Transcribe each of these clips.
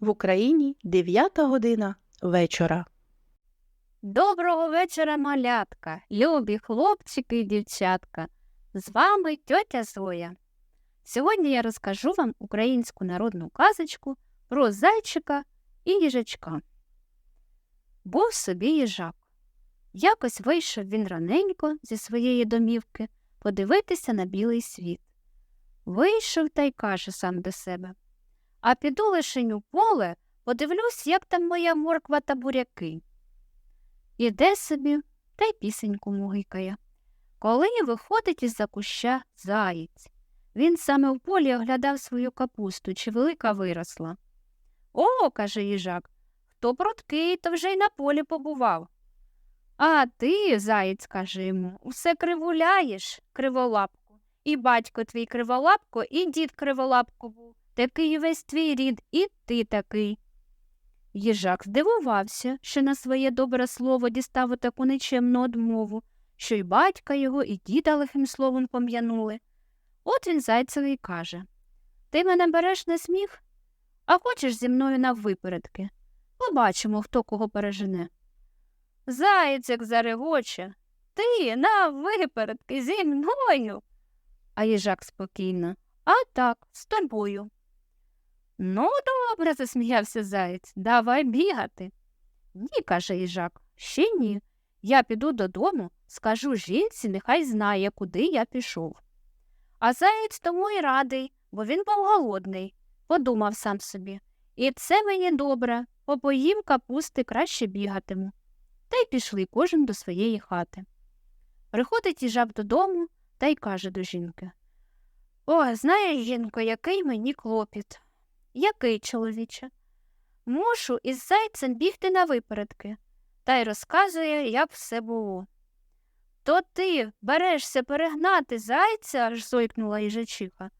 В Україні 9 година вечора. Доброго вечора, малятка, любі хлопчики і дівчатка. З вами тьотя Зоя. Сьогодні я розкажу вам українську народну казочку про зайчика і їжачка. Був собі їжак. Якось вийшов він раненько зі своєї домівки подивитися на білий світ. Вийшов та й каже сам до себе А піду лишень у поле, подивлюсь, як там моя морква та буряки. Іде собі та й пісеньку мугикає. Коли виходить із-за куща заєць. Він саме в полі оглядав свою капусту, чи велика виросла. О, каже їжак, хто пруткий, то вже й на полі побував. А ти, заєць, каже йому, усе кривуляєш, криволапку. І батько твій криволапко, і дід криволапко був. Такий весь твій рід, і ти такий. Їжак здивувався, що на своє добре слово дістав таку нечемну одмову, що й батька його, і діда лихим словом пом'янули. От він зайцеві й каже Ти мене береш на сміх, а хочеш зі мною на випередки. Побачимо, хто кого пережене. Заєць як зарегоче. Ти на випередки зі мною. А їжак спокійно. А так, з тобою. Ну, добре, засміявся заєць. Давай бігати. Ні, каже їжак, ще ні. Я піду додому, скажу жінці, нехай знає, куди я пішов. А заєць тому й радий, бо він був голодний, подумав сам собі. І це мені добре, попоїм капусти краще бігатиму. Та й пішли кожен до своєї хати. Приходить їжак додому та й каже до жінки О, знаєш, жінко, який мені клопіт. Який, чоловіче? Мушу із зайцем бігти на випередки, та й розказує, як все було. То ти берешся перегнати зайця, аж зойкнула їжачиха.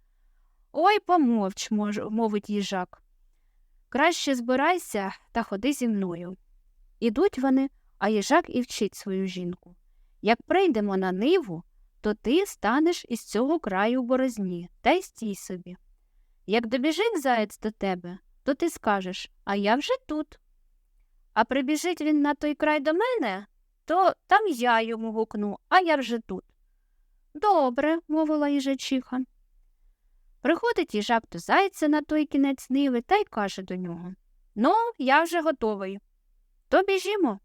Ой, помовч, мовить їжак. Краще збирайся та ходи зі мною. Ідуть вони, а їжак і вчить свою жінку. Як прийдемо на ниву, то ти станеш із цього краю борозні та й стій собі. Як добіжить заєць до тебе, то ти скажеш, а я вже тут. А прибіжить він на той край до мене, то там я йому гукну, а я вже тут. Добре, мовила їжачиха. Приходить їжак до зайця на той кінець ниви та й каже до нього Ну, я вже готовий. То біжімо.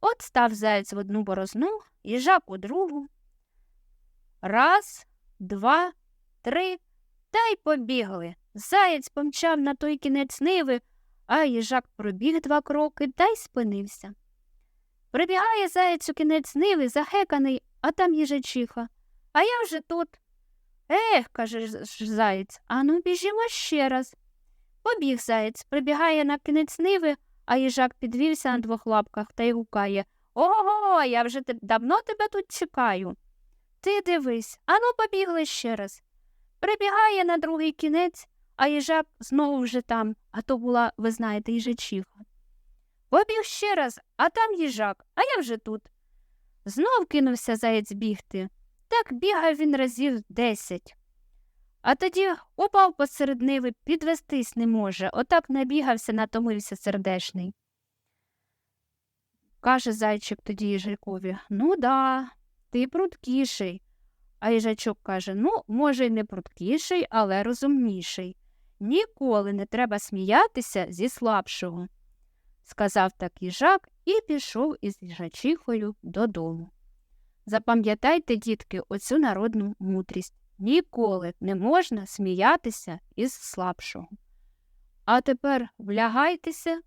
От став заєць в одну борозну, їжак у другу. Раз, два, три, та й побігли. Заєць помчав на той кінець ниви, а їжак пробіг два кроки та й спинився. Прибігає заєць у кінець ниви, захеканий, а там їжачиха. А я вже тут. Ех, каже заєць, ану біжімо ще раз. Побіг заєць, прибігає на кінець ниви, а їжак підвівся на двох лапках та й гукає Ого, я вже давно тебе тут чекаю. Ти дивись, ану побігли ще раз. Прибігає на другий кінець, а їжак знову вже там, а то була, ви знаєте, їжачиха. Побіг ще раз, а там їжак, а я вже тут. Знов кинувся заєць бігти. Так бігав він разів десять. А тоді упав посеред ниви, підвестись не може, отак набігався, натомився сердешний. Каже зайчик тоді їжакові Ну да, ти пруткіший. А їжачок каже Ну, може, й не пруткіший, але розумніший. Ніколи не треба сміятися зі слабшого. Сказав так їжак і пішов із їжачихою додому. Запам'ятайте, дітки, оцю народну мудрість. Ніколи не можна сміятися із слабшого. А тепер влягайтеся,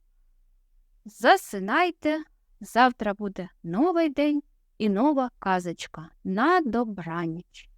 засинайте. Завтра буде новий день і нова казочка на добраніч.